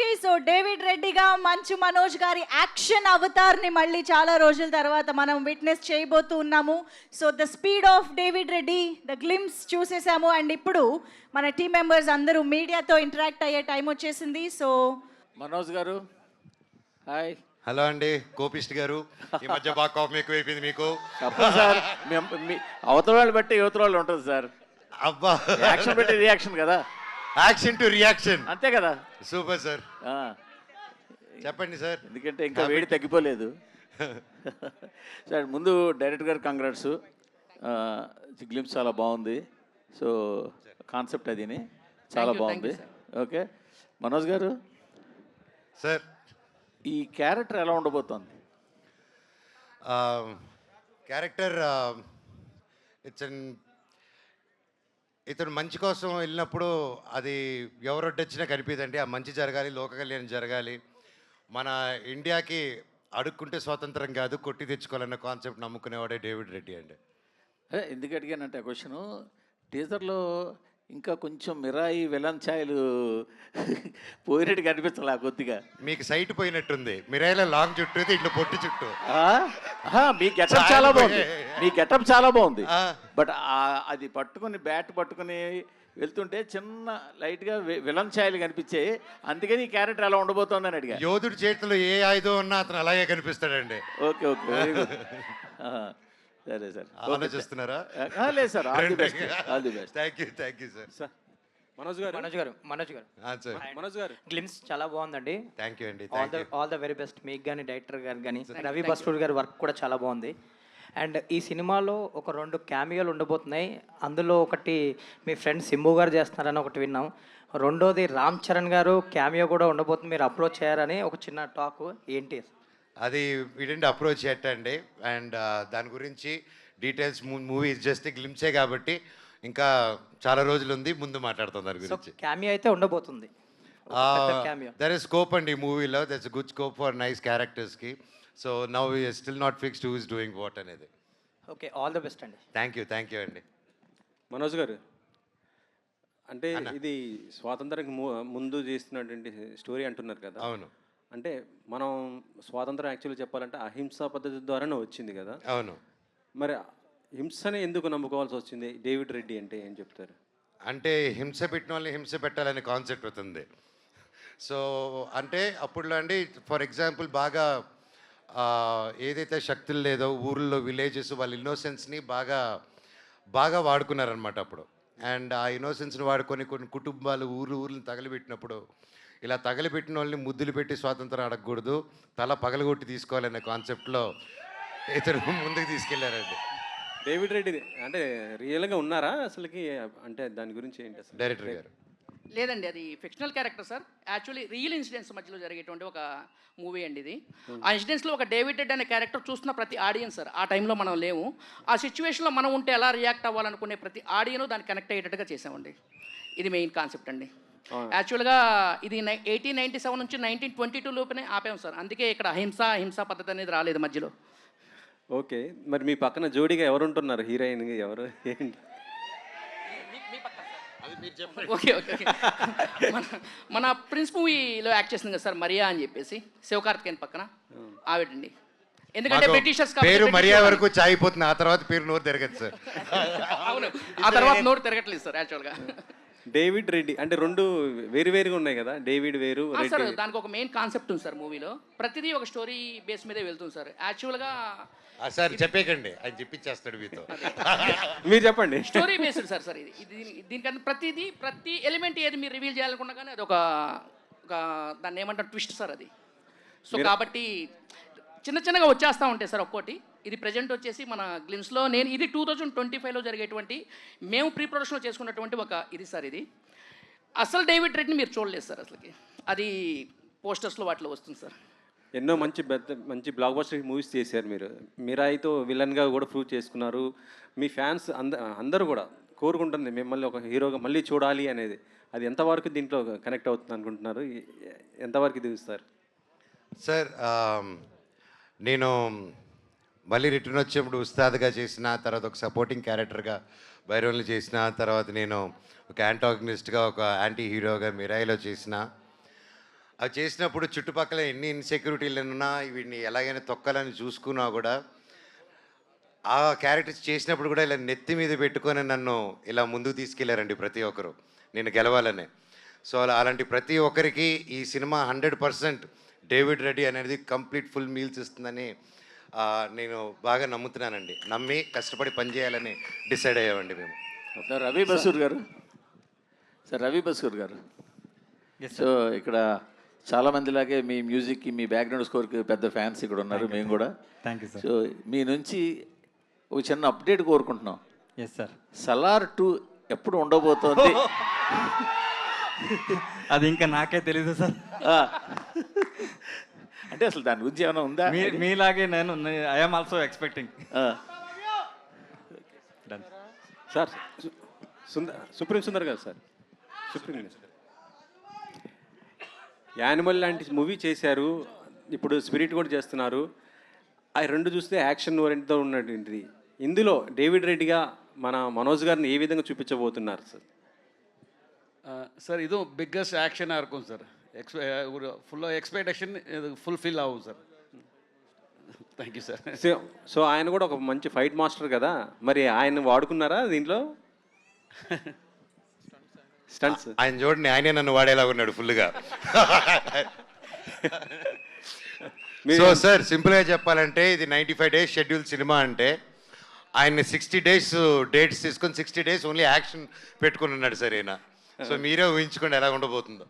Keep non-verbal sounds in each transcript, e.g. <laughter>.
Okay so David రెడ్డిగా Manchu Manoj గారి action అవతార్ని మళ్ళీ చాలా రోజుల తర్వాత మనం విట్నెస్ చేయబోతూ ఉన్నాము. So the speed of David Reddy the glimpse చూసేసాము. And ఇప్పుడు మన టీం మెంబర్స్ అందరూ మీడియాతో ఇంటరాక్ట్ అయ్యే టైం వచ్చేసింది. సో మనోజ్ గారు హాయ్. హలో అండి కోపిస్ట్ గారు. ఈ మధ్య బాగా కోపం ఎక్కువైపోయింది మీకు. తప్పదు సార్. అవతల వాళ్ళు బట్టి యువతల వాళ్ళు ఉంటుంది సార్. అబ్బా. యాక్షన్ పెట్టి రియాక్షన్ కదా. Action to reaction. అంతే కదా? Super sir. ఆ, చెప్పండి సార్. ఎందుకంటే ఇంకా వేడి తగ్గిపోలేదు. <laughs> సార్ ముందు డైరెక్టర్ గారు కంగ్రాట్స్. గ్లిమ్స్ చాలా బాగుంది. సో కాన్సెప్ట్ అదిని. చాలా బాగుంది. ఓకే. మనోజ్ గారు? సార్. ఈ క్యారెక్టర్ ఎలా ఉండబోతోంది? క్యారెక్టర్ ఇట్స్ అన్ ఇతను మంచి కోసం వెళ్ళినప్పుడు అది ఎవరొడ్డొచ్చినా కనిపిదండి ఆ మంచి జరగాలి లోక కళ్యాణం జరగాలి. మన ఇండియాకి అడుక్కుంటే స్వాతంత్రం కాదు కొట్టి తెచ్చుకోవాలన్న కాన్సెప్ట్ నమ్ముకునేవాడే డేవిడ్ రెడ్డి అండి. అదే ఎందుకు అడిగానంటే ఆ క్వశ్చను టీజర్లో ఇంకా కొంచెం మిరాయి విలన్ ఛాయలు <laughs> పోయినట్టు కనిపించాలి కొద్దిగా. మీకు సైట్ పోయినట్టుంది. మిరాయిల లాంగ్ చుట్టూ ఇట్లా పొట్టి చుట్టూ మీ గెటప్ చాలా బాగుంది. మీ గెటప్ చాలా బాగుంది. బట్ అది పట్టుకొని బ్యాట్ పట్టుకొని వెళ్తుంటే చిన్న లైట్గా విలన్ ఛాయలు కనిపించాయి. అందుకని ఈ క్యారెక్టర్ ఎలా ఉండబోతోందని అడిగా. యోధుడి చేతిలో ఏ ఆయుధం ఉన్నా అతను అలాగే కనిపిస్తాడండి. ఓకే ఓకే <laughs> సరే సార్. ఆలోచిస్తున్నారా? ఆ, లేదు sir. All the best. All the best. Thank you thank you sir Manoj గారు? మనోజ్ గారు మనోజ్ గారు. సార్. మనోజ్ గారు? గ్లిమ్స్ చాలా బాగుందండి. థ్యాంక్ యూ అండి all the all the very best మీకు కానీ డైరెక్టర్ గారు కానీ రవి బస్టూర్ గారి వర్క్ కూడా చాలా బాగుంది. అండ్ ఈ సినిమాలో ఒక రెండు క్యామియోలు ఉండబోతున్నాయి. అందులో ఒకటి మీ ఫ్రెండ్ సింబు గారు చేస్తున్నారని ఒకటి విన్నాం. రెండోది రామ్ చరణ్ గారు క్యామియో కూడా ఉండబోతుంది. మీరు అప్రోచ్ చేయారని ఒక చిన్న టాక్. ఏంటి? అది వీడండి అప్రోచ్ అండి అండ్ దాని గురించి డీటెయిల్స్ మూవీ జస్ట్ గ్లిమ్సే కాబట్టి ఇంకా చాలా రోజులు ఉంది ముందు మాట్లాడతాం దాని సో గురించి. క్యామియో అయితే ఉండబోతుంది. క్యామియో దర్ ఇస్ స్కోప్ అండి ఈ మూవీలో that's good scope for nice క్యారెక్టర్స్కి so now still not fixed who is doing what అనేది. ఓకే ఆల్ ద బెస్ట్ అండి. థ్యాంక్ యూ థ్యాంక్ యూ అండి. మనోజ్ గారు అంటే ఇది స్వాతంత్రం ముందు చేస్తున్నటువంటి స్టోరీ అంటున్నారు కదా. అవును. అంటే మనం స్వాతంత్రం యాక్చువల్లీ చెప్పాలంటే అహింసా పద్ధతి ద్వారానే వచ్చింది కదా. అవును. మరి హింసనే ఎందుకు నమ్ముకోవాల్సి వచ్చింది? డేవిడ్ రెడ్డి అంటే ఏం చెప్తారు? అంటే హింస పెట్టిన వాళ్ళని హింస పెట్టాలనే కాన్సెప్ట్ అవుతుంది సో అంటే అప్పుడులో అండి ఫర్ ఎగ్జాంపుల్ బాగా ఏదైతే శక్తులు లేదో ఊర్లో విలేజెస్ వాళ్ళ ఇన్నోసెన్స్ని బాగా బాగా వాడుకున్నారనమాట అప్పుడు. అండ్ ఆ ఇన్నోసెన్స్ని వాడుకొని కొన్ని కుటుంబాలు ఊరు ఊర్లను తగలబెట్టినప్పుడు ఇలా తగలబెట్టిన వాళ్ళని ముద్దులు పెట్టి స్వాతంత్రం అడగకూడదు తల పగలగొట్టి తీసుకోవాలనే కాన్సెప్ట్లో ఇతను ముందుకు తీసుకెళ్ళారండి. డేవిడ్ రెడ్డి అంటే రియల్గా ఉన్నారా అసలుకి? అంటే దాని గురించి ఏంటి అసలు? డైరెక్టర్ గారు. లేదండి అది fictional character sir. Actually real incidents మధ్యలో జరిగేటువంటి ఒక మూవీ అండి ఇది. ఆ ఇన్సిడెంట్స్లో ఒక డేవిడ్ రెడ్ అనే క్యారెక్టర్ చూస్తున్న ప్రతి ఆడియన్స్ సార్. ఆ టైంలో మనం లేము. ఆ సిచ్యువేషన్లో మనం ఉంటే ఎలా రియాక్ట్ అవ్వాలనుకునే ప్రతి ఆడియన్ దాన్ని కనెక్ట్ అయ్యేటట్టుగా చేసామండి. ఇది మెయిన్ కాన్సెప్ట్ అండి. యాక్చువల్గా ఇది ఎయిటీన్ నైంటీ సెవెన్ నుంచి నైన్టీన్ ట్వంటీ టూ లోపునే ఆపాము సార్. అందుకే ఇక్కడ అహింస హింసా పద్ధతి అనేది రాలేదు మధ్యలో. ఓకే. మరి మీ పక్కన జోడీగా ఎవరు ఉంటున్నారు హీరోయిన్ ఎవరు? ఏంటి? Okay okay okay. మన మన ప్రిన్స్ మూవీలో యాక్ట్ చేసింది కదా సార్ మరియా అని చెప్పేసి. శివకార్తికేయన్ పక్కన. ఆవిడండి. ఎందుకంటే బ్రిటిషర్స్ పేరు మరియా వరకు చాయిపోతుంది ఆ తర్వాత పేరు నోరు తిరగదు సార్. అవును. ఆ తర్వాత నోరు తిరగట్లేదు సార్ యాక్చువల్గా. డేవిడ్ రెడ్డి అంటే రెండు వేరు వేరుగా ఉన్నాయి కదా డేవిడ్ వేరు సార్ దానికి ఒక మెయిన్ కాన్సెప్ట్ ఉంది సార్ మూవీలో ప్రతిదీ ఒక స్టోరీ బేస్ మీదే వెళ్తుంది సార్. యాక్చువల్గా ఆ సార్ చెప్పేకండి. ఆయన చెప్పించేస్తాడు మీతో. <laughs> మీరు చెప్పండి. స్టోరీ బేస్డ్ సార్ సార్ ఇది. ఇది దీని- దీనికన్నా ప్రతిదీ ప్రతి ఎలిమెంట్ ఏది మీరు రివీల్ చేయాలనుకున్నా కానీ అది ఒక ఒక దాన్ని ఏమంటారు ట్విస్ట్ సార్ అది. సో కాబట్టి చిన్న చిన్నగా వచ్చేస్తూ ఉంటాయి సార్ ఒక్కోటి. ఇది ప్రజెంట్ వచ్చేసి మన గ్లిమ్స్లో నేను ఇది టూ థౌజండ్ ట్వంటీ ఫైవ్లో జరిగేటువంటి మేము ప్రీ ప్రొడక్షన్లో చేసుకున్నటువంటి ఒక ఇది సార్ ఇది. అసలు డేవిడ్ రెడ్ని మీరు చూడలేదు సార్ అసలుకి. అది పోస్టర్స్లో వాటిలో వస్తుంది సార్. ఎన్నో మంచి పెద్ద మంచి బ్లాక్ బస్టర్ మూవీస్ చేశారు మీరు. మీరాయితో విలన్గా కూడా ప్రూవ్ చేసుకున్నారు. మీ ఫ్యాన్స్ అంద అందరూ కూడా కోరుకుంటుంది మిమ్మల్ని ఒక హీరోగా మళ్ళీ చూడాలి అనేది. అది ఎంతవరకు దీంట్లో కనెక్ట్ అవుతుంది అనుకుంటున్నారు? ఎంతవరకు ఇది సార్? నేను మళ్ళీ రిటర్న్ వచ్చినప్పుడు ఉస్తాద్గా చేసిన తర్వాత ఒక సపోర్టింగ్ క్యారెక్టర్గా బైరోన్లు చేసిన తర్వాత నేను ఒక యాంటాగనిస్ట్గా ఒక యాంటీ హీరోగా మిరాయిలో చేసిన. అవి చేసినప్పుడు చుట్టుపక్కల ఎన్ని ఇన్సెక్యూరిటీలు ఉన్నా వీడిని ఎలాగైనా తొక్కాలని చూసుకున్నా కూడా ఆ క్యారెక్టర్స్ చేసినప్పుడు కూడా ఇలా నెత్తి మీద పెట్టుకొని నన్ను ఇలా ముందుకు తీసుకెళ్ళారండి ప్రతి ఒక్కరు. నేను గెలవాలని. సో అలా అలాంటి ప్రతి ఒక్కరికి ఈ cinema hundred percent David Reddy అనేది కంప్లీట్ ఫుల్ మీల్స్ ఇస్తుందని నేను బాగా నమ్ముతున్నానండి. నమ్మి కష్టపడి పనిచేయాలని డిసైడ్ అయ్యామండి మేము. సార్ రవి బసూర్ గారు. సార్ రవి బసూర్ గారు. సో ఇక్కడ చాలా మందిలాగే మీ మ్యూజిక్కి మీ బ్యాక్గ్రౌండ్ స్కోర్కి పెద్ద ఫ్యాన్స్ ఇక్కడ ఉన్నారు మేము కూడా. థ్యాంక్ యూ సార్ సో మీ నుంచి ఒక చిన్న అప్డేట్ కోరుకుంటున్నాం. ఎస్ సార్ సలార్ టూ ఎప్పుడు ఉండబోతోంది? <laughs> అది ఇంకా నాకే తెలీదు సార్ ఆ. అంటే అసలు దాని గురించి ఏమైనా ఉందా మీలాగే నేను I'm also expecting sir Sundar supreme Sundar గారు సార్. సుప్రీం యానిమల్ లాంటి మూవీ చేశారు. ఇప్పుడు స్పిరిట్ కూడా చేస్తున్నారు. అవి రెండు చూస్తే యాక్షన్ ఓరెంట్తో ఉన్నటువంటిది ఇందులో డేవిడ్ రెడ్డిగా మన మనోజ్ గారిని ఏ విధంగా చూపించబోతున్నారు సార్? సార్ ఇదో బిగ్గెస్ట్ యాక్షన్ ఆర్కం సార్. ఎక్స్ ఫుల్ ఎక్స్పెక్టేషన్ ఫుల్ఫిల్ అవ్వదు sir thank you sir so so ఆయన కూడా ఒక మంచి ఫైట్ మాస్టర్ కదా. మరి ఆయన వాడుకున్నారా దీంట్లో? స్టంట్స్ ఆయన చూడండి ఆయనే నన్ను వాడేలా ఉన్నాడు ఫుల్గా సో సార్ సింపుల్గా చెప్పాలంటే ఇది ninety five days schedule cinema అంటే ఆయన సిక్స్టీ డేస్ డేట్స్ తీసుకొని సిక్స్టీ డేస్ ఓన్లీ యాక్షన్ పెట్టుకుని ఉన్నాడు సార్ ఈయన. So uh-huh. మీరే ఊహించుకోండి ఎలా ఉండబోతుందో.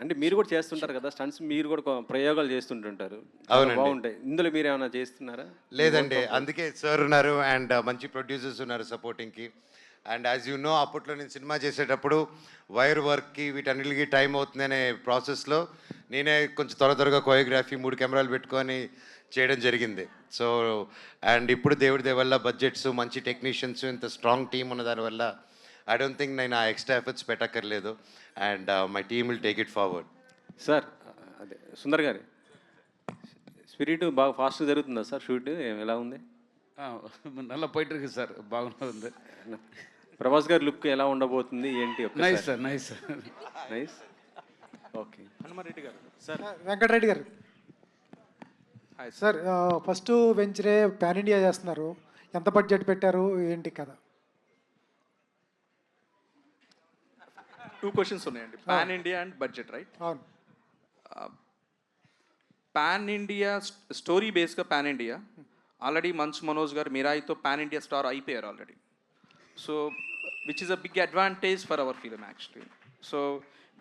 అంటే మీరు కూడా చేస్తుంటారు కదా స్టంట్స్ మీరు కూడా ప్రయోగాలు చేస్తుంటుంటారు. అవునండి. బాగుంటాయి. ఇందులో మీరు ఏమైనా చేస్తున్నారా? లేదండి. అందుకే సార్ ఉన్నారు అండ్ మంచి ప్రొడ్యూసర్స్ ఉన్నారు సపోర్టింగ్కి. అండ్ యాజ్ యూ నో అప్పట్లో నేను సినిమా చేసేటప్పుడు వైర్ వర్క్కి వీటన్నిటికి టైం అవుతుంది అనే ప్రాసెస్లో నేనే కొంచెం త్వర త్వరగా కోరియోగ్రఫీ మూడు కెమెరాలు పెట్టుకొని చేయడం జరిగింది. సో అండ్ ఇప్పుడు దేవుడి దేవల్ల బడ్జెట్స్ మంచి టెక్నీషియన్స్ ఇంత స్ట్రాంగ్ టీమ్ ఉన్న దానివల్ల ఐ డోంట్ థింక్ నేను ఆ extra efforts పెట్టక్కర్లేదు. And my team will take it forward sir అదే సుందర్ గారు స్పిరిట్ బాగా ఫాస్ట్ జరుగుతుందా సార్ షూట్ ఎలా ఉంది? నల్లా పోయిట్ సార్ బాగుంటుంది ప్రభాస్ గారి లుక్ ఎలా ఉండబోతుంది? ఏంటి nice sir nice sir nice okay Hanuma Reddy గారు. సార్ వెంకటరెడ్డి గారు. సార్ ఫస్ట్ వెంచరే ప్యాన్ ఇండియా చేస్తున్నారు. ఎంత బడ్జెట్ పెట్టారు? ఏంటి కదా టూ క్వశ్చన్స్ ఉన్నాయండి. Pan India and budget right అవును. Pan India story బేస్గా pan India already Manchu Manoj గారు మిరాయితో పాన్ ఇండియా స్టార్ అయిపోయారు already so which is a big advantage for our film actually so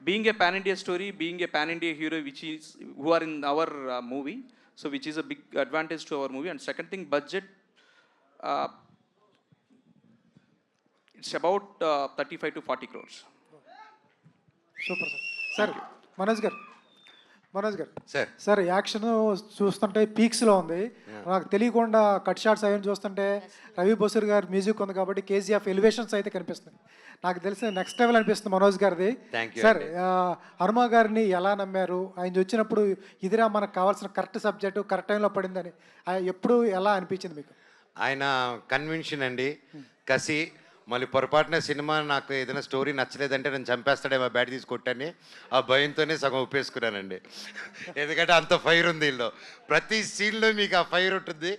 being a pan India story being a pan India hero which is who are in our movie so which is a big advantage to our movie and second thing budget it's about thirty five to forty crores super sir. Sir Manoj గారు మనోజ్ గారు. Sir. Sir action చూస్తుంటే పీక్స్లో ఉంది. నాకు తెలియకుండా cut shots అవన్నీ చూస్తుంటే రవి బసూర్ గారు music ఉంది కాబట్టి కేజీఎఫ్ ఎలివేషన్స్ అయితే కనిపిస్తుంది. నాకు తెలిసిన నెక్స్ట్ లెవెల్ అనిపిస్తుంది మనోజ్ గారిది. సార్ హనుమ గారిని ఎలా నమ్మారు? ఆయన వచ్చినప్పుడు ఇదిరా మనకు కావాల్సిన కరెక్ట్ సబ్జెక్టు కరెక్ట్ టైంలో పడిందని ఎప్పుడు ఎలా అనిపించింది మీకు? ఆయన కన్విన్షన్ అండి. కసి మళ్ళీ పొరపాటున సినిమా నాకు ఏదైనా స్టోరీ నచ్చలేదంటే నేను చంపేస్తాడేమో బ్యాట్ తీసి కొట్టని ఆ భయంతోనే సగం ఒప్పేసుకున్నానండి. <laughs> ఎందుకంటే అంత ఫైర్ ఉంది వీళ్ళు ప్రతి సీన్లో మీకు ఆ ఫైర్ ఉంటుంది.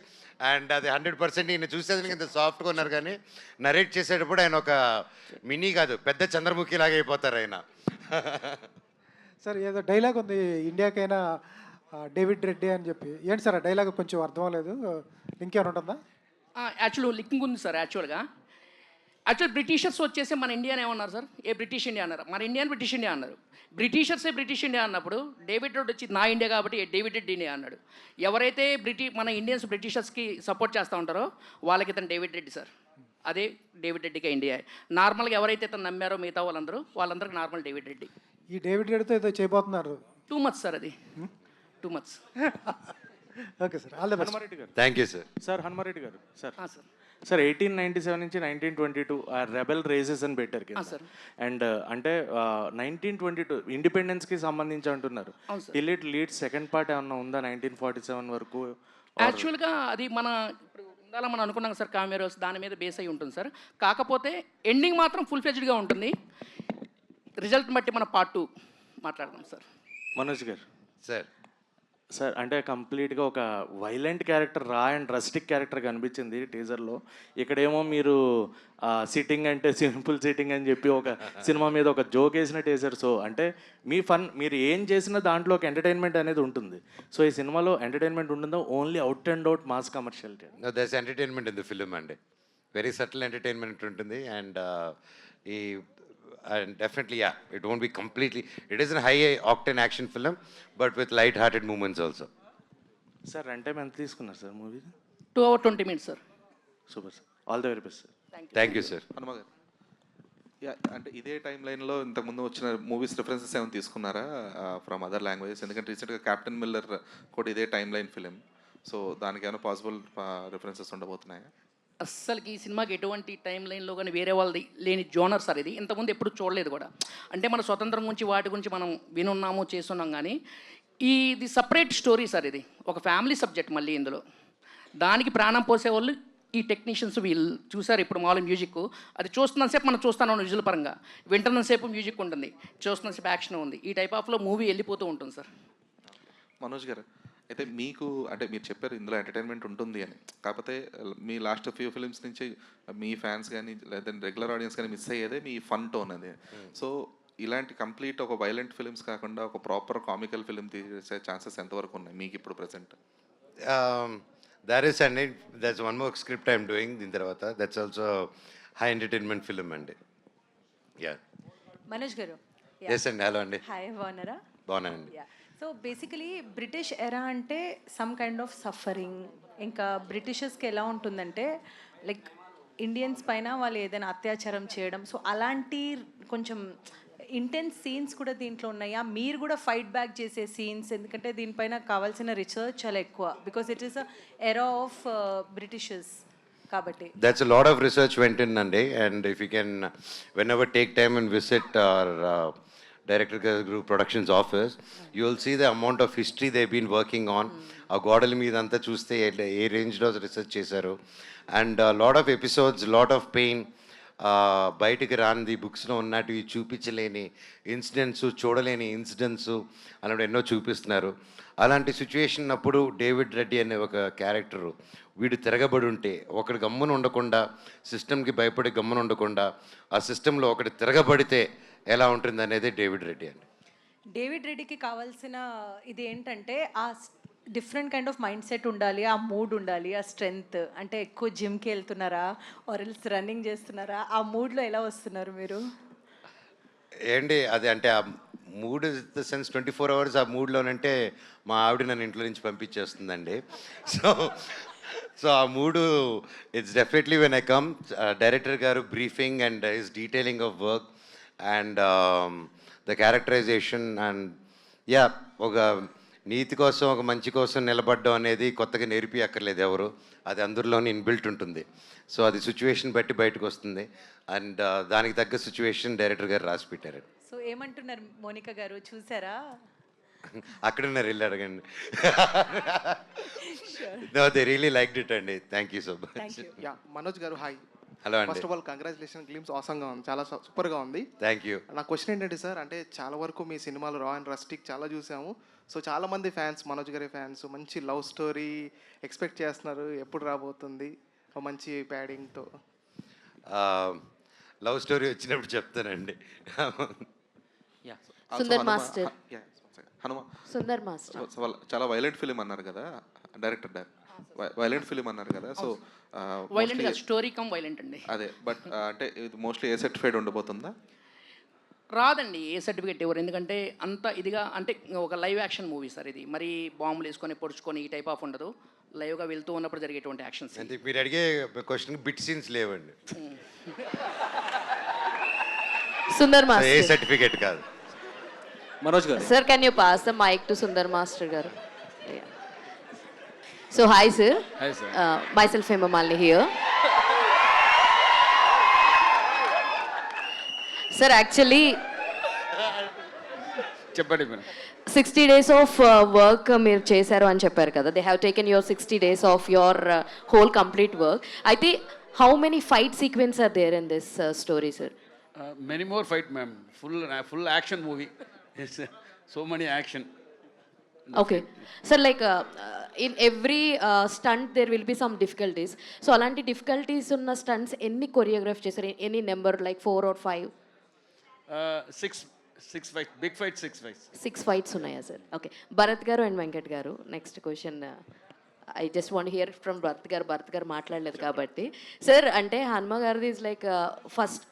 అండ్ అది హండ్రెడ్ పర్సెంట్ ఈయన చూసేదానికి ఇంత సాఫ్ట్గా ఉన్నారు కానీ నరేట్ చేసేటప్పుడు ఆయన ఒక మినీ కాదు పెద్ద చంద్రముఖి లాగా అయిపోతారు ఆయన. <laughs> సార్ ఏదో డైలాగ్ ఉంది ఇండియాకైనా డేవిడ్ రెడ్డి అని చెప్పి. ఏంటి సార్ ఆ డైలాగ్ కొంచెం అర్థం అవ్వలేదు. ఇంకేమైనా ఉంటుందా? యాక్చువల్ లింకింగ్ ఉంది సార్ యాక్చువల్గా. యాక్చువల్ బ్రిటిషర్స్ వచ్చేసి మన ఇండియాని ఏమన్నారు సార్. ఏ బ్రిటిష్ ఇండియా అన్నారు. మన ఇండియన్ బ్రిటిష్ ఇండియా అన్నారు. బ్రిటిషర్సే బ్రిటిష్ ఇండియా అన్నప్పుడు డేవిడ్ రెడ్ వచ్చి నా ఇండియా కాబట్టి డేవిడ్ రెడ్ ఇండియా అన్నాడు. ఎవరైతే బ్రిటి మన ఇండియన్స్ బ్రిటిషర్స్కి సపోర్ట్ చేస్తూ ఉంటారో వాళ్ళకి ఇతను డేవిడ్ రెడ్డి సార్. అదే డేవిడ్ రెడ్డిగా ఇండియా. నార్మల్గా ఎవరైతే ఇతను నమ్మారో మిగతా వాళ్ళందరూ వాళ్ళందరికీ నార్మల్ డేవిడ్ రెడ్డి. ఈ డేవిడ్ రెడ్డితో ఏదో చేయబోతున్నారు. టూ మచ్ సార్ అది. Too much okay sir all the best Hanuma Reddy గారు. Thank you sir sir Hanuma Reddy గారు. Sir. Sir. Sir eighteen ninety seven నుంచి nineteen twenty two rebel races అని పెట్టారు ఆ, కింద. సార్. అండ్ అంటే నైన్టీన్ ట్వంటీ టూ ఇండిపెండెన్స్కి సంబంధించి అంటున్నారు. అవును sir. Till it lead second part ఏమన్నా ఉందా నైన్టీన్ ఫార్టీ సెవెన్ వరకు యాక్చువల్గా అది మన ఇప్పుడు మనం అనుకున్నాం సార్ కామెరోస్ దాని మీద బేస్ అయి ఉంటుంది సార్. కాకపోతే ఎండింగ్ మాత్రం ఫుల్ ఫ్లెజ్డ్గా ఉంటుంది. రిజల్ట్ బట్టి మన పార్ట్ టూ మాట్లాడదాం సార్. మనోజ్ గారు. సార్ సార్ అంటే కంప్లీట్గా ఒక violent character raw and rustic character కనిపించింది టీజర్లో. ఇక్కడేమో మీరు సిట్టింగ్ అంటే సింపుల్ సిట్టింగ్ అని చెప్పి ఒక సినిమా మీద ఒక జోక్ వేసిన టీజర్. సో అంటే మీ ఫన్ మీరు ఏం చేసినా దాంట్లో ఒక ఎంటర్టైన్మెంట్ అనేది ఉంటుంది. సో ఈ సినిమాలో ఎంటర్టైన్మెంట్ ఉంటుందో? Only out and out mass commercial thus entertainment in the film అండి. వెరీ సటిల్ ఎంటర్టైన్మెంట్ ఉంటుంది. అండ్ ఈ and definitely yeah it won't be completely it is an high octane action film but with light hearted moments also sir run time ఎంత తీసుకున్నారు sir movie two hour twenty minutes sir super sir all the very best sir thank you sir Hanuma గారు. Yeah అంటే ఇదే time లైన్లో ఇంతకుముందు వచ్చిన movies references ఏమైనా తీసుకున్నారా ఫ్రమ్ అదర్ లాంగ్వేజెస్ ఎందుకంటే రీసెంట్గా క్యాప్టెన్ మిల్లర్ కూడా ఇదే టైం లైన్ ఫిలిం సో దానికి ఏమైనా పాసిబుల్ రిఫరెన్సెస్ ఉండబోతున్నాయా? అస్సలకి ఈ సినిమాకి ఎటువంటి టైం లైన్లో కానీ వేరే వాళ్ళది లేని జోనర్ సార్ ఇది. ఇంతకుముందు ఎప్పుడు చూడలేదు కూడా. అంటే మన స్వతంత్రం గురించి వాటి గురించి మనం వినున్నాము చేస్తున్నాం కానీ ఇది సపరేట్ స్టోరీ సార్ ఇది. ఒక ఫ్యామిలీ సబ్జెక్ట్ మళ్ళీ ఇందులో. దానికి ప్రాణం పోసే వాళ్ళు ఈ టెక్నీషియన్స్ వీళ్ళు. చూసారు ఇప్పుడు మామూలు మ్యూజిక్ అది చూస్తున్నంతసేపు మనం చూస్తాను విజువల్ పరంగా. వింటున్నంతసేపు మ్యూజిక్ ఉంటుంది. చూస్తున్నంతసేపు యాక్షన్ ఉంది. ఈ టైప్ ఆఫ్లో మూవీ వెళ్ళిపోతూ ఉంటుంది సార్. మనోజ్ గారు అయితే మీకు అంటే మీరు చెప్పారు ఇందులో ఎంటర్టైన్మెంట్ ఉంటుంది అని. కాకపోతే మీ లాస్ట్ ఫ్యూ ఫిలిమ్స్ నుంచి మీ ఫ్యాన్స్ కానీ లేదా రెగ్యులర్ ఆడియన్స్ కానీ మిస్ అయ్యేదే మీ ఫన్ టోన్ అది. సో ఇలాంటి కంప్లీట్ ఒక వైలెంట్ ఫిలిమ్స్ కాకుండా ఒక ప్రాపర్ కామికల్ ఫిలిం తీసే ఛాన్సెస్ ఎంతవరకు ఉన్నాయి మీకు ఇప్పుడు ప్రెసెంట్ దర్ ఇస్ అండి that's one more script I'm doing దీని తర్వాత. That's also high entertainment film అండి. యా మనోజ్ గారు. ఎస్ అండి హలో అండి. హాయ్ బాగున్నారా? బాగున్నానండి. సో బేసికలీ బ్రిటిష్ ఎరా అంటే సమ్ కైండ్ ఆఫ్ సఫరింగ్ ఇంకా బ్రిటిషర్స్కి ఎలా ఉంటుందంటే లైక్ ఇండియన్స్ పైన వాళ్ళు ఏదైనా అత్యాచారం చేయడం. సో అలాంటి కొంచెం ఇంటెన్స్ సీన్స్ కూడా దీంట్లో ఉన్నాయా? మీరు కూడా ఫైట్ బ్యాక్ చేసే సీన్స్ ఎందుకంటే దీనిపైన కావాల్సిన రీసెర్చ్ చాలా ఎక్కువ. Because it is a era of Britishers కాబట్టి. That's a of research research and if you can whenever take time and visit our Director Group Productions office, you will see the amount of history they've been working on. ఆ గోడల మీద అంతా చూస్తే ఏ- రేంజ్లో research చేశారు. And lot of episodes lot of pain బయటికి రానిది బుక్స్లో ఉన్నటివి చూపించలేని ఇన్సిడెంట్స్ చూడలేని ఇన్సిడెంట్స్ అలాంటి ఎన్నో చూపిస్తున్నారు. అలాంటి సిచ్యువేషన్ అప్పుడు డేవిడ్ రెడ్డి అనే ఒక క్యారెక్టరు వీడు తిరగబడి ఉంటే ఒకడు గమ్మున ఉండకుండా సిస్టమ్కి భయపడి గమ్మున ఉండకుండా ఆ సిస్టంలో ఒకటి తిరగబడితే ఎలా ఉంటుంది అనేది డేవిడ్ రెడ్డి అండి. డేవిడ్ రెడ్డికి కావాల్సిన ఇది ఏంటంటే ఆ different kind of mind set ఉండాలి ఆ మూడ్ ఉండాలి ఆ స్ట్రెంగ్త్. అంటే ఎక్కువ జిమ్కి వెళ్తున్నారా ఆర్ ఎల్స్ రన్నింగ్ చేస్తున్నారా ఆ మూడ్లో ఎలా వస్తున్నారు మీరు? ఏంటి అది అంటే ఆ mood the sense twenty four hours ఆ మూడ్లోనంటే మా ఆవిడ నన్ను ఇంట్లో నుంచి పంపించేస్తుందండి. సో సో ఆ మూడు it's definitely when I come director గారు briefing and his detailing of work. And the characterization and yeah ఒక నీతి కోసం ఒక మంచి కోసం నిలబడడం అనేది కొత్తగా నేర్పి అక్కర్లేదు ఎవరు. అది అందరిలోనే ఇన్బిల్ట్ ఉంటుంది. సో అది సిచ్యువేషన్ బట్టి బయటకు వస్తుంది. అండ్ దానికి తగ్గ సిచ్యువేషన్ డైరెక్టర్ గారు రాసి పెట్టారు. సో ఏమంటున్నారు మోనికా గారు? చూసారా? అక్కడ ఉన్నారు వెళ్ళి అడగండి. No they really like it అండి. Thank you so much yeah Manoj గారు హాయ్ హలో అండి. First of all congratulation glimpse ఆసంగా ఉంది. చాలా సూపర్గా ఉంది. థ్యాంక్ యూ నా క్వశ్చన్ ఏంటంటే సార్ అంటే చాలా వరకు మీ సినిమాలు రా అండ్ రస్టిక్ చాలా చూసాము. సో చాలా మంది ఫ్యాన్స్ మనోజ్ గారి ఫ్యాన్స్ మంచి లవ్ స్టోరీ ఎక్స్పెక్ట్ చేస్తున్నారు. ఎప్పుడు రాబోతుంది? ఒక మంచి ప్యాడింగ్తో లవ్ స్టోరీ వచ్చినప్పుడు చెప్తానండి. Sundar master Hanuma Sundar master so వాళ్ళ- చాలా వైలెంట్ ఫిలిం అన్నారు కదా డైరెక్టర్ వైలెంట్ ఫిలిం అన్నారు కదా సో వైలెంట్ కాదు స్టోరీ కమ్ వైలెంట్ అండి. అదే బట్ అంటే ఇది మోస్ట్లీ ఏ సర్టిఫైడ్ ఉండబోతుందా? రాదండి ఏ సర్టిఫికేట్ ఎవరు? ఎందుకంటే అంత ఇదిగా అంటే ఒక లైవ్ యాక్షన్ మూవీ సార్ ఇది. మరి బాంబులు వేసుకొని పొడుచుకొని ఈ టైప్ ఆఫ్ ఉండదు. లైవ్గా వెళ్తూ ఉన్నప్పుడు జరిగేటువంటి యాక్షన్స్ అంటే మీరు అడిగే క్వశ్చన్ బిట్ సీన్స్ లేవండి. <laughs> సుందర్ ఏ మాస్టర్. సర్టిఫికేట్ కాదు. మనోజ్ గారు. Sir can you pass the mic to Sundar master గారు? So hi sir Hi, sir. Myself Hemamalini here sir actually చెప్పండి madam. Sixty days of work uh, మీరు చేశారు అని చెప్పారు కదా. They have taken your sixty days of your whole complete work అయితే how many fight sequence are there in this story sir many more fight ma'am full full action movie so many action okay sir like in every stunt there will be some difficulties so అలాంటి difficulties ఉన్న stunts ఎన్ని choreograph చేశారు? Any number like four or five six six fight big fight six fights six fights ఉన్నాయా sir okay Bharat గారు and Venkat గారు next question I just want hear from Bharat గారు. భరత్ గారు మాట్లాడలేదు కాబట్టి. సార్ అంటే హనుమ గారిది is like first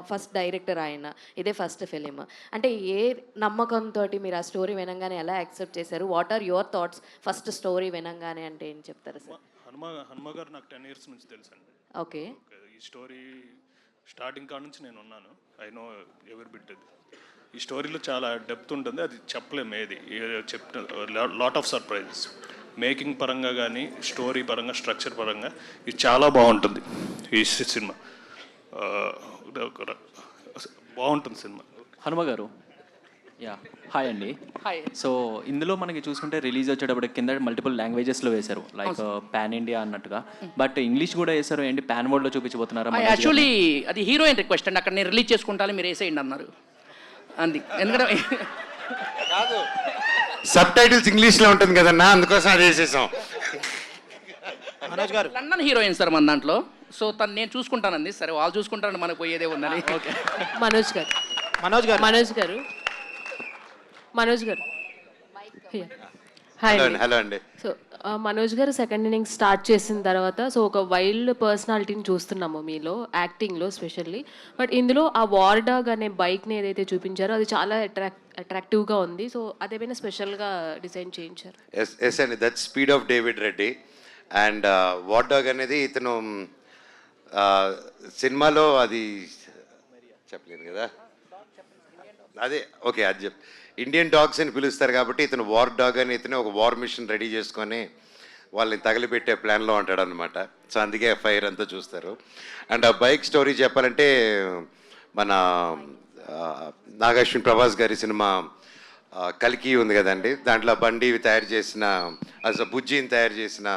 first director ఆయన. ఇదే ఫస్ట్ ఫిలిం. అంటే ఏ నమ్మకంతో మీరు ఆ స్టోరీ వినంగానే ఎలా యాక్సెప్ట్ చేశారు? What are your thoughts first story వినంగానే అంటే ఏం చెప్తారు సార్? హనుమ హనుమ గారు నాకు టెన్ ఇయర్స్ నుంచి తెలుసండి. ఓకే. ఈ స్టోరీ స్టార్టింగ్ కాడ నుంచి నేను ఉన్నాను. ఐ నో ఎవరి బిట్ అది ఈ స్టోరీలో చాలా డెప్త్ ఉంటుంది. అది చెప్పలేము ఏది. చెప్తున్న లాట్ ఆఫ్ సర్ప్రైజెస్. మేకింగ్ పరంగా కానీ స్టోరీ పరంగా స్ట్రక్చర్ పరంగా ఇది చాలా బాగుంటుంది. ఈ సినిమా. బాగుంటుంది సినిమా. హనుమ గారు. యా హాయ్ అండి. హాయ్. సో ఇందులో మనకి చూసుకుంటే రిలీజ్ వచ్చేటప్పుడు కింద మల్టిపుల్ లాంగ్వేజెస్లో వేశారు. లైక్ పాన్ ఇండియా అన్నట్టుగా. బట్ ఇంగ్లీష్ కూడా వేశారు. ఏంటి? పాన్ వరల్డ్లో చూపించబోతున్నారా? యాక్చువల్లీ అది హీరోయిన్ రిక్వెస్ట్ అండి. అక్కడ నేను రిలీజ్ చేసుకుంటాను మీరు వేసేయండి అన్నారు. అంది. ఎందుకంటే సబ్ టైటిల్స్ ఇంగ్లీష్లో ఉంటుంది కదన్నా అందుకోసం అది వేసేసాం. మనోజ్ గారు లండన్ హీరోయిన్ సార్ మన దాంట్లో. సో తను నేను చూసుకుంటానండి సరే వాళ్ళు చూసుకుంటారని మనకు పోయేదే ఉందని. ఓకే. మనోజ్ గారు. మనోజ్ గారు. మనోజ్ గారు. మనోజ్ గారు. హాయ్ హలో అండి. హలో అండి. సో ఆ, మనోజ్ గారు సెకండ్ ఇన్నింగ్ స్టార్ట్ చేసిన తర్వాత సో ఒక వైల్డ్ పర్సనాలిటీని చూస్తున్నాము మీలో యాక్టింగ్లో స్పెషల్లీ బట్ ఇందులో ఆ వార్ డాగ్ అనే బైక్ని ఏదైతే చూపించారో అది చాలా అట్రాక్ట్ అట్రాక్టివ్గా ఉంది. సో అదేమైనా స్పెషల్గా డిజైన్ చేయించారు? ఎస్ ఎస్ అండి. That speed of David Reddy and what dog అనేది ఇతను సినిమాలో అది చెప్పలేను కదా. అదే ఓకే అది చెప్. ఇండియన్ డాగ్స్ అని పిలుస్తారు కాబట్టి ఇతను వార్ డాగ్ అని ఇతనే ఒక వార్ మిషన్ రెడీ చేసుకొని వాళ్ళని తగిలిపెట్టే ప్లాన్లో ఉంటాడు అనమాట సో అందుకే ఫైర్ అంతా చూస్తారు. అండ్ ఆ బైక్ స్టోరీ చెప్పాలంటే మన ఆ, నాగార్జున ప్రభాస్ గారి సినిమా కలికి కల్కి ఉంది కదండి. దాంట్లో బండి తయారు చేసిన అసలు బుజ్జిని తయారు చేసిన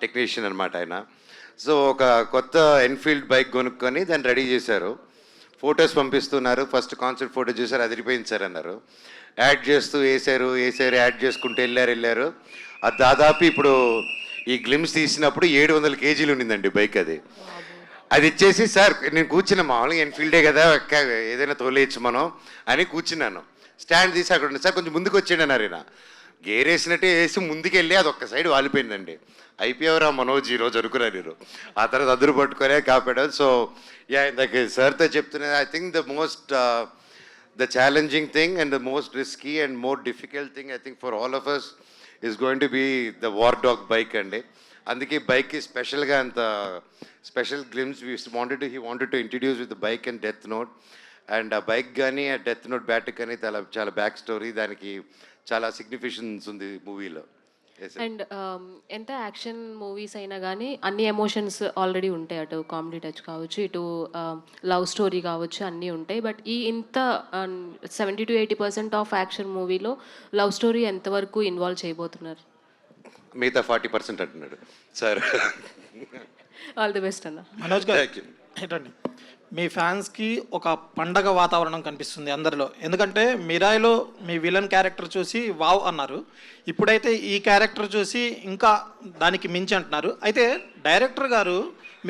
టెక్నీషియన్ అనమాట ఆయన. సో ఒక కొత్త ఎన్ఫీల్డ్ బైక్ కొనుక్కొని దాన్ని రెడీ చేశారు. ఫొటోస్ పంపిస్తున్నారు. ఫస్ట్ కాన్సెప్ట్ ఫోటో చూసారు అదిరిపోయింది సార్ అన్నారు. యాడ్ చేస్తూ వేసారు వేసారు యాడ్ చేసుకుంటూ వెళ్ళారు వెళ్ళారు. అది దాదాపు ఇప్పుడు ఈ గ్లిమ్స్ తీసినప్పుడు ఏడు వందల కేజీలు ఉండిందండి బైక్ అది. అది ఇచ్చేసి సార్ నేను కూర్చున్నా మామూలుగా ఎన్ఫీల్డే కదా ఎక్క- ఏదైనా తోలేయచ్చు మనం అని కూర్చున్నాను. స్టాండ్ తీసి అక్కడ ఉంది సార్ కొంచెం ముందుకు వచ్చేయండి అన్నారు ఈయన. గేర్ వేసినట్టే వేసి ముందుకెళ్ళి అది ఒక్క సైడ్ వాలిపోయిందండి. అయిపోయావరా మనోజ్ ఈరోజు అనుకున్నారు నేను. ఆ తర్వాత అదురు పట్టుకునే కాపాడారు. సో యా ఇందాక సార్తో చెప్తున్నది I think the most the challenging thing and the most risky and more difficult thing I think for all of us is going to be the war dog bike అండి. అందుకే బైక్కి స్పెషల్గా అంత special glimpse we wanted he wanted to introduce with bike and death note and ఆ bike కానీ ఆ death note bat కానీ చాలా చాలా బ్యాక్ స్టోరీ దానికి చాలా సిగ్నిఫికెన్స్ ఉంది మూవీలో అండ్ ఎంత యాక్షన్ మూవీస్ అయినా కానీ అన్ని ఎమోషన్స్ ఆల్రెడీ ఉంటాయి అటు కామెడీ టచ్ కావచ్చు ఇటు లవ్ స్టోరీ కావచ్చు అన్నీ ఉంటాయి. బట్ ఈ ఇంత seventy to eighty percent of action మూవీలో లవ్ స్టోరీ ఎంతవరకు ఇన్వాల్వ్ చేయబోతున్నారు? మిగతా ఫార్టీ పర్సెంట్ అంటున్నాడు సార్. ఆల్ ది బెస్ట్ అన్న. మనోజ్ గారు ఏంటండి మీ ఫ్యాన్స్కి ఒక పండగ వాతావరణం కనిపిస్తుంది అందరిలో. ఎందుకంటే మిరాయిలో మీ విలన్ క్యారెక్టర్ చూసి వావ్ అన్నారు. ఇప్పుడైతే ఈ క్యారెక్టర్ చూసి ఇంకా దానికి మించి అంటున్నారు. అయితే డైరెక్టర్ గారు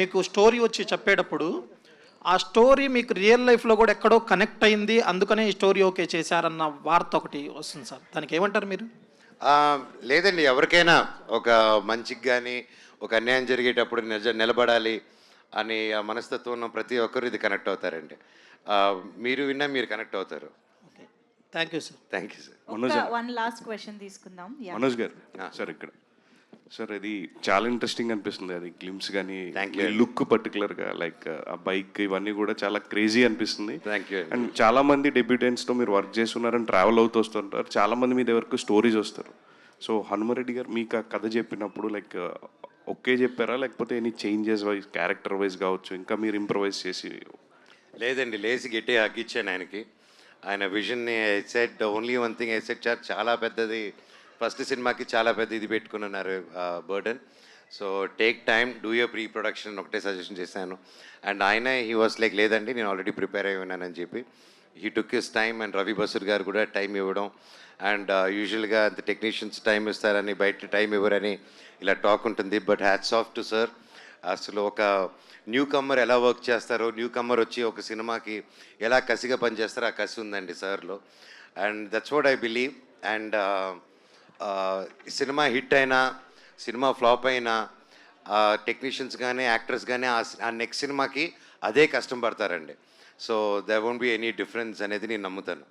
మీకు స్టోరీ వచ్చి చెప్పేటప్పుడు ఆ స్టోరీ మీకు రియల్ లైఫ్లో కూడా ఎక్కడో కనెక్ట్ అయింది అందుకనే ఈ స్టోరీ ఓకే చేశారన్న వార్త ఒకటి వస్తుంది సార్. దానికి ఏమంటారు మీరు? లేదండి ఎవరికైనా ఒక మంచికి కానీ ఒక అన్యాయం జరిగేటప్పుడు నిజ నిలబడాలి. అని ఆ మనస్తత్వం ఉన్న ప్రతి ఒక్కరు ఇది కనెక్ట్ అవుతారండి. ఆ, మీరు విన్నా మీరు కనెక్ట్ అవుతారు. Thank you sir thank you sir ఒక్క వన్ లాస్ట్ క్వశ్చన్ తీసుకుందాం. మనోజ్ గారు. సార్ ఇక్కడ. సార్ అది చాలా ఇంట్రెస్టింగ్ అనిపిస్తుంది. అది గ్లిమ్స్ కానీ లుక్ పర్టికులర్గా లైక్ ఆ బైక్ ఇవన్నీ కూడా చాలా క్రేజీ అనిపిస్తుంది. అండ్ చాలా మంది డెబ్యూటెంట్స్తో మీరు వర్క్ చేస్తున్నారని ట్రావెల్ అవుతూ వస్తుంటారు. చాలా మంది మీ దగ్గరకు స్టోరీస్ వస్తారు. సో హనుమరెడ్డి గారు మీకు ఆ కథ చెప్పినప్పుడు లైక్ ఒకే చెప్పారా? లేకపోతే any changes wise character wise కావచ్చు ఇంకా మీరు ఇంప్రవైజ్ చేసి లేదండి లేచి గట్టి హక్కిచ్చాను ఆయనకి. ఆయన విజన్ని set only one thing set sir చాలా పెద్దది. ఫస్ట్ సినిమాకి చాలా పెద్ద ఇది పెట్టుకున్నారు burden so take time do you pre production ఒకటే సజెషన్ చేశాను. అండ్ ఆయన హీ వాస్ లైక్ లేదండి నేను ఆల్రెడీ ప్రిపేర్ అయి ఉన్నానని చెప్పి. He took his time and Ravi Basrur గారు కూడా టైం ఇవ్వడం. అండ్ యూజువల్గా uh, అంత టెక్నీషియన్స్ టైం ఇస్తారని బయట టైం ఇవ్వరని ఇలా టాక్ ఉంటుంది but hats off to sir. అసలు ఒక న్యూ కమ్మర్ ఎలా వర్క్ చేస్తారో న్యూ కమ్మర్ వచ్చి ఒక సినిమాకి ఎలా కసిగా పనిచేస్తారో ఆ కసి ఉందండి సార్లో. And that's what I believe. And cinema hit అయినా సినిమా ఫ్లాప్ అయినా టెక్నీషియన్స్ కానీ యాక్టర్స్ కానీ ఆ నెక్స్ట్ సినిమాకి అదే కష్టం పడతారండి. So they won't be any difference అనేది నేను నమ్ముతాను.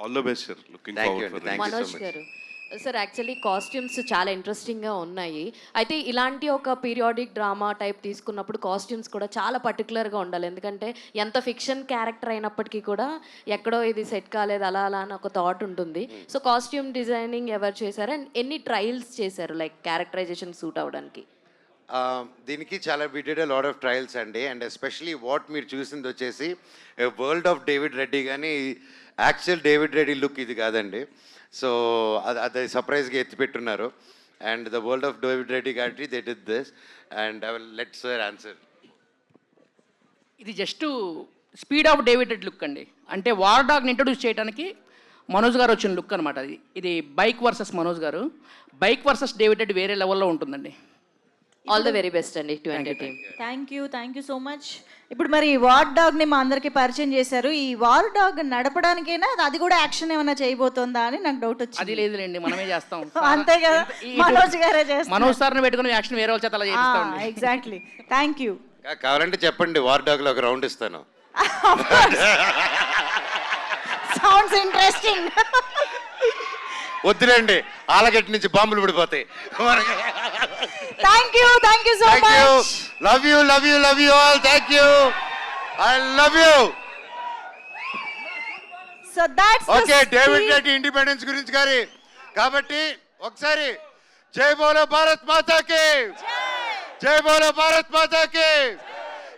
All the best sir looking thank you forward అండి. Thank you so much sir actually costumes చాలా ఇంట్రెస్టింగ్గా ఉన్నాయి. అయితే ఇలాంటి ఒక పీరియాడిక్ డ్రామా టైప్ తీసుకున్నప్పుడు కాస్ట్యూమ్స్ కూడా చాలా పర్టికులర్గా ఉండాలి. ఎందుకంటే ఎంత ఫిక్షన్ క్యారెక్టర్ అయినప్పటికీ కూడా ఎక్కడో ఇది సెట్ కాలేదు అలా అలా అని ఒక థాట్ ఉంటుంది. సో కాస్ట్యూమ్ డిజైనింగ్ ఎవరు చేశారు? అండ్ ఎన్ని ట్రయల్స్ చేశారు? లైక్ క్యారెక్టరైజేషన్ సూట్ అవ్వడానికి? దీనికి చాలా బిటెడ్ లాడ్ ఆఫ్ ట్రయల్స్ అండి. అండ్ ఎస్పెషలీ వాట్ మీరు చూసింది వచ్చేసి వరల్డ్ ఆఫ్ డేవిడ్ రెడ్డి కానీ యాక్చువల్ డేవిడ్ రెడ్డి లుక్ ఇది కాదండి. సో అది అది సర్ప్రైజ్గా ఎత్తిపెట్టున్నారు and the world of David Reddy కాబట్టి they did this and I will let sir answer ఇది జస్ట్ స్పీడ్ ఆఫ్ డేవిడెడ్ లుక్ అండి. అంటే వార్ డాగ్ని ఇంట్రొడ్యూస్ చేయడానికి మనోజ్ గారు వచ్చిన లుక్ అనమాట అది. ఇది బైక్ వర్సెస్ మనోజ్ గారు. బైక్ వర్సెస్ డేవిడెడ్ వేరే లెవెల్లో ఉంటుందండి. ఆల్ ద వెరీ బెస్ట్ అండి to entertain thank you thank you so much ఇప్పుడు మరి వార్ డాగ్ని మా అందరికి పరిచయం చేశారు. ఈ వార్ డాగ్ నడపడానికైనా అది కూడా యాక్షన్ ఏమైనా చేయబోతోందా అని నాకు డౌట్ వచ్చింది. అది లేదులేండి మనమే చేస్తాం. <laughs> అంతే కదా మనోజ్ గారే చేస్తారు. మనోజ్ సార్ని పెట్టుకుని యాక్షన్ వేరే వాళ్ళ చేత అలా చేస్తాం ఎగ్జాక్ట్లీ థ్యాంక్ యూ కావాలంటే చెప్పండి వార్ డాగ్లో ఒక రౌండ్ ఇస్తాను. సౌండ్స్ ఇంట్రెస్టింగ్ వద్దులేండి ఆలగట్టి నుంచి బాంబులు పడిపోతాయి. Thank you thank you so much love you love you love you all thank you I love you so that's okay David Reddy independence గురించి గారి. కాబట్టి ఒకసారి జై బోలో భారత్ మాతాకి. జై బోలో భారత్ మాతాకి.